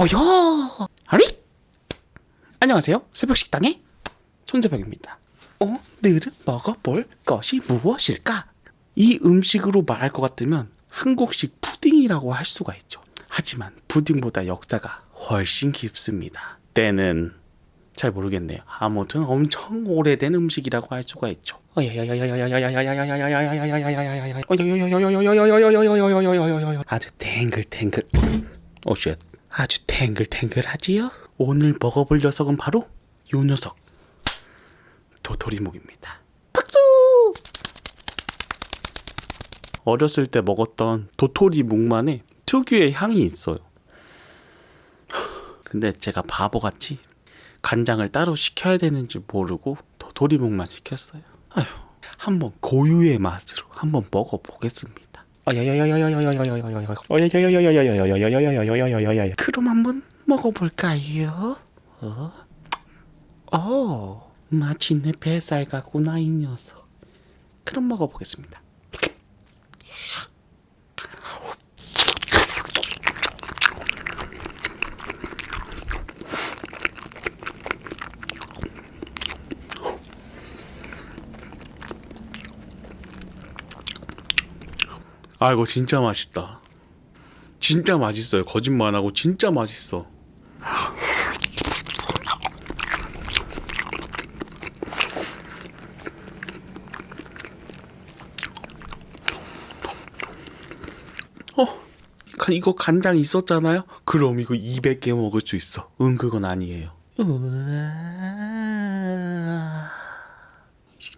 어여 아리 안녕하세요. 새벽 식당의 손새벽입니다. 오늘은 먹어볼 것이 무엇일까? 이 음식으로 말할 것 같으면 한국식 푸딩이라고 할 수가 있죠. 하지만 푸딩보다 역사가 훨씬 깊습니다. 때는 잘 모르겠네요. 아무튼 엄청 오래된 음식이라고 할 수가 있죠. 아주 탱글탱글. 오 쉣. 아주 탱글탱글하지요? 오늘 먹어볼 녀석은 바로 요 녀석. 도토리묵입니다. 박수! 어렸을 때 먹었던 도토리묵만의 특유의 향이 있어요. 근데 제가 바보같이 간장을 따로 시켜야 되는지 모르고 도토리묵만 시켰어요 아휴 한번 고유의 맛으로 한번 먹어보겠습니다 그럼 한번 먹어볼까요? 어? 어, 마침내 뱃살 같구나 이 녀석. 그럼 먹어보겠습니다. 아 이거 진짜 맛있다. 진짜 맛있어요. 거짓말 안 하고 진짜 맛있어. 어, 가- 이거 간장 있었잖아요. 그럼 이거 200개 먹을 수 있어. 응, 그건 아니에요.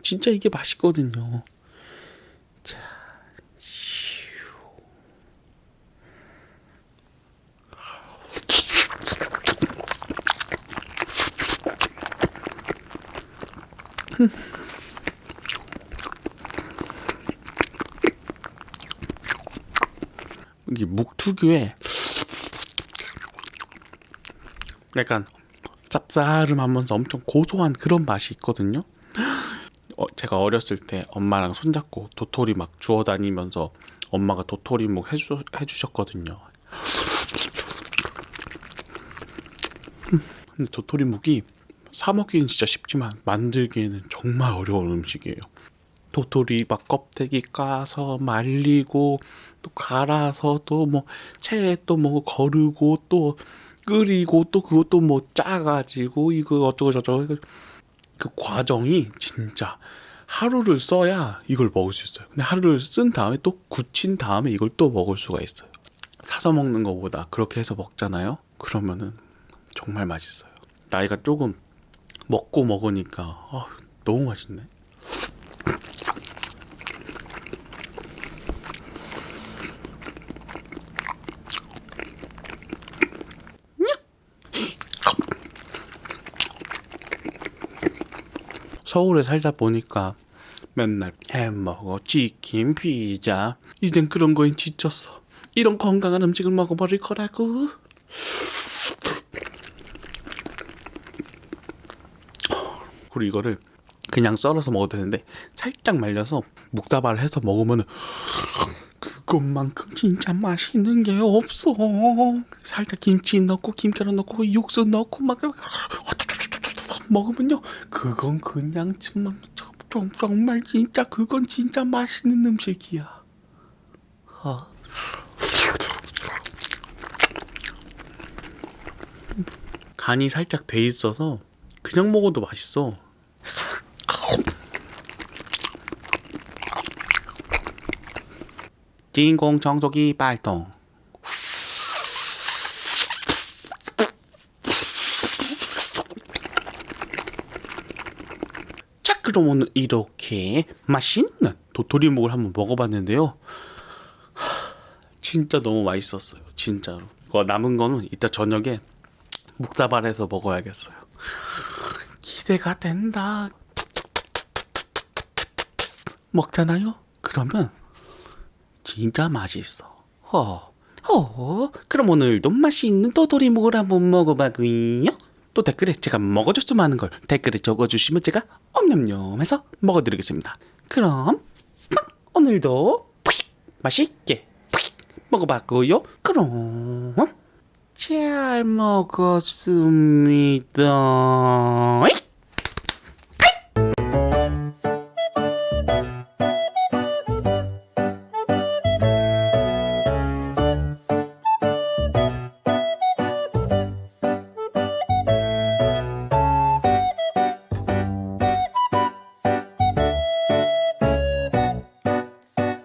진짜 이게 맛있거든요. 이게 묵 특유의 약간 쌉싸름하면서 엄청 고소한 그런 맛이 있거든요. 어, 제가 어렸을 때 엄마랑 손잡고 도토리 막 주워 다니면서 엄마가 도토리 묵 해주, 해주셨거든요. 음, 근데 도토리 묵이 사 먹기는 진짜 쉽지만 만들기에는 정말 어려운 음식이에요. 도토리 막 껍데기 까서 말리고 또 갈아서 또뭐 체에 또 뭐 거르고 또 끓이고 또 그것도 뭐 짜가지고 이거 어쩌고 저쩌고 그 과정이 진짜 하루를 써야 이걸 먹을 수 있어요. 근데 하루를 쓴 다음에 또 굳힌 다음에 이걸 또 먹을 수가 있어요. 사서 먹는 것보다 그렇게 해서 먹잖아요. 그러면은 정말 맛있어요. 나이가 조금 먹고 먹으니까. 아, 너무 맛있네. 서울에 살다 보니까 맨날 햄버거, 치킨, 피자. 이젠 그런 거엔 지쳤어. 이런 건강한 음식을 먹어버릴 거라고 그리고 이거를 그냥 썰어서 먹어도 되는데 살짝 말려서 묵다발 해서 먹으면 그것만큼 진짜 맛있는 게 없어. 살짝 김치 넣고 김자루 넣고 육수 넣고 막 먹으면요. 그건 그냥 정말 진짜 그건 진짜 맛있는 음식이야. 어. 간이 살짝 돼 있어서 그냥 먹어도 맛있어. 진공 청소기 발동. 자 그럼 오늘 이렇게 맛있는 도토리묵을 한번 먹어봤는데요. 하, 진짜 너무 맛있었어요 진짜로. 남은 거는 이따 저녁에 묵사발해서 먹어야겠어요 기대가 된다. 먹잖아요? 그러면 진짜 맛있어. 어, 어, 그럼 오늘도 맛있는 도토리묵을 한번 먹어봐구요? 또 댓글에 제가 먹어줬으면 하는 걸 댓글에 적어주시면 제가 엄냠냠해서 먹어드리겠습니다. 그럼 오늘도 맛있게 먹어봤고요. 그럼 잘 먹었습니다.